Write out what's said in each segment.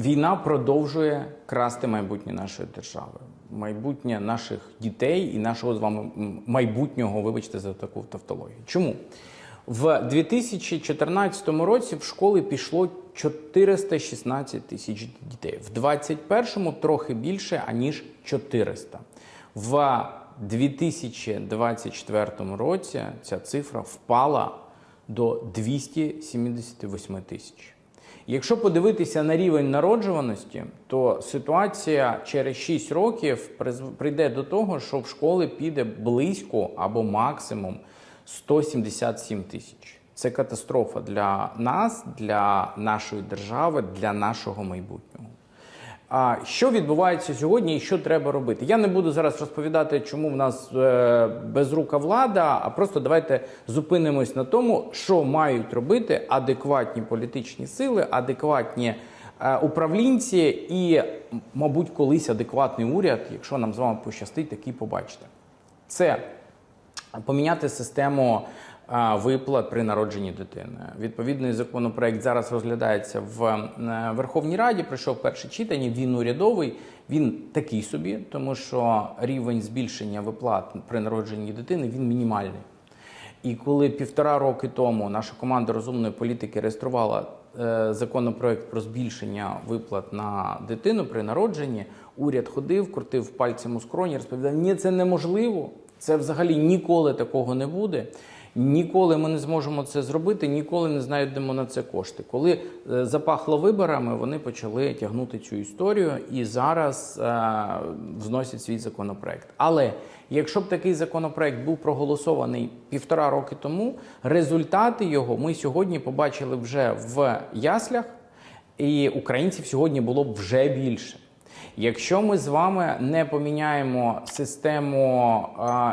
Війна продовжує красти майбутнє нашої держави, майбутнє наших дітей і нашого з вами майбутнього, вибачте за таку тавтологію. Чому? В 2014 році в школи пішло 416 тисяч дітей, в 2021 трохи більше, аніж 400. В 2024 році ця цифра впала до 278 тисяч. Якщо подивитися на рівень народжуваності, то ситуація через 6 років прийде до того, що в школи піде близько або максимум 177 тисяч. Це катастрофа для нас, для нашої держави, для нашого майбутнього. А що відбувається сьогодні і що треба робити? Я не буду зараз розповідати, чому в нас е, безрука влада, а просто давайте зупинимось на тому, що мають робити адекватні політичні сили, адекватні е, управлінці і, мабуть, колись адекватний уряд, якщо нам з вами пощастить, такий побачите. Це поміняти систему виплат при народженні дитини. Відповідний законопроект зараз розглядається в е, Верховній Раді. Пройшов перше читання. Він урядовий. Він такий собі, тому що рівень збільшення виплат при народженні дитини він мінімальний. І коли півтора роки тому наша команда розумної політики реєструвала е, законопроект про збільшення виплат на дитину при народженні, уряд ходив, крутив пальцем у скроні, розповідав, ні, це неможливо. Це взагалі ніколи такого не буде. Ніколи ми не зможемо це зробити, ніколи не знайдемо на це кошти. Коли е, запахло виборами, вони почали тягнути цю історію і зараз е, вносять свій законопроект. Але якщо б такий законопроект був проголосований півтора роки тому, результати його ми сьогодні побачили вже в яслях, і українців сьогодні було б вже більше. Якщо ми з вами не поміняємо систему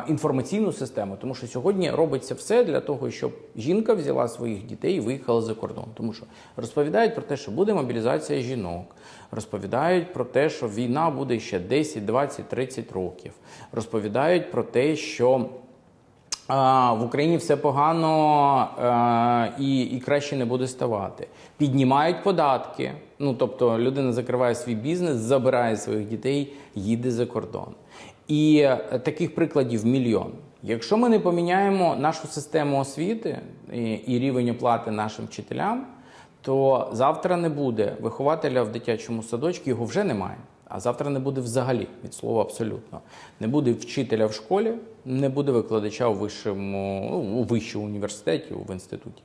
інформаційну систему, тому що сьогодні робиться все для того, щоб жінка взяла своїх дітей і виїхала за кордон. Тому що розповідають про те, що буде мобілізація жінок, розповідають про те, що війна буде ще 10, 20, 30 років. Розповідають про те, що в Україні все погано і, і краще не буде ставати. Піднімають податки. Ну тобто людина закриває свій бізнес, забирає своїх дітей, їде за кордон. І е, таких прикладів мільйон. Якщо ми не поміняємо нашу систему освіти і, і рівень оплати нашим вчителям, то завтра не буде вихователя в дитячому садочку, його вже немає. А завтра не буде взагалі від слова абсолютно. Не буде вчителя в школі, не буде викладача у вищому ну, у вищому університеті, в інституті.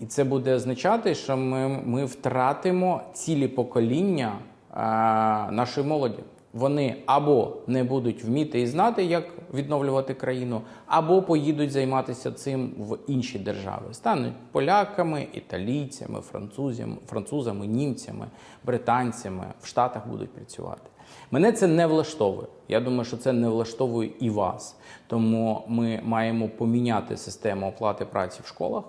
І це буде означати, що ми, ми втратимо цілі покоління а, нашої молоді. Вони або не будуть вміти і знати, як відновлювати країну, або поїдуть займатися цим в інші держави. Стануть поляками, італійцями, французами, французами, німцями, британцями в Штатах будуть працювати. Мене це не влаштовує. Я думаю, що це не влаштовує і вас. Тому ми маємо поміняти систему оплати праці в школах.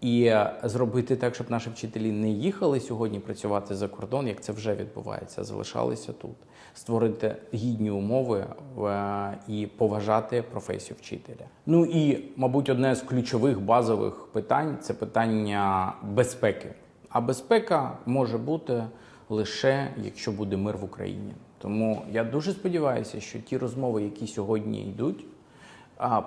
І зробити так, щоб наші вчителі не їхали сьогодні працювати за кордон, як це вже відбувається, залишалися тут, створити гідні умови е, і поважати професію вчителя. Ну і, мабуть, одне з ключових базових питань це питання безпеки. А безпека може бути лише якщо буде мир в Україні. Тому я дуже сподіваюся, що ті розмови, які сьогодні йдуть,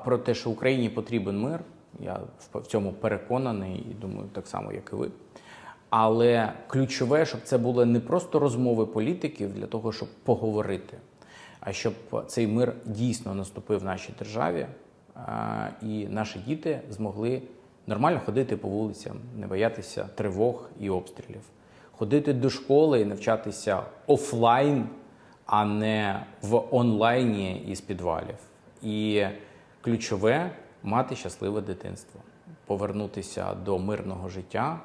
про те, що Україні потрібен мир, я в цьому переконаний і думаю, так само, як і ви. Але ключове, щоб це були не просто розмови політиків для того, щоб поговорити, а щоб цей мир дійсно наступив в нашій державі, і наші діти змогли нормально ходити по вулицям, не боятися тривог і обстрілів, ходити до школи і навчатися офлайн, а не в онлайні із підвалів. І ключове мати щасливе дитинство, повернутися до мирного життя,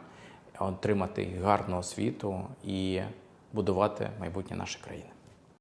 отримати гарну освіту і будувати майбутнє нашої країни.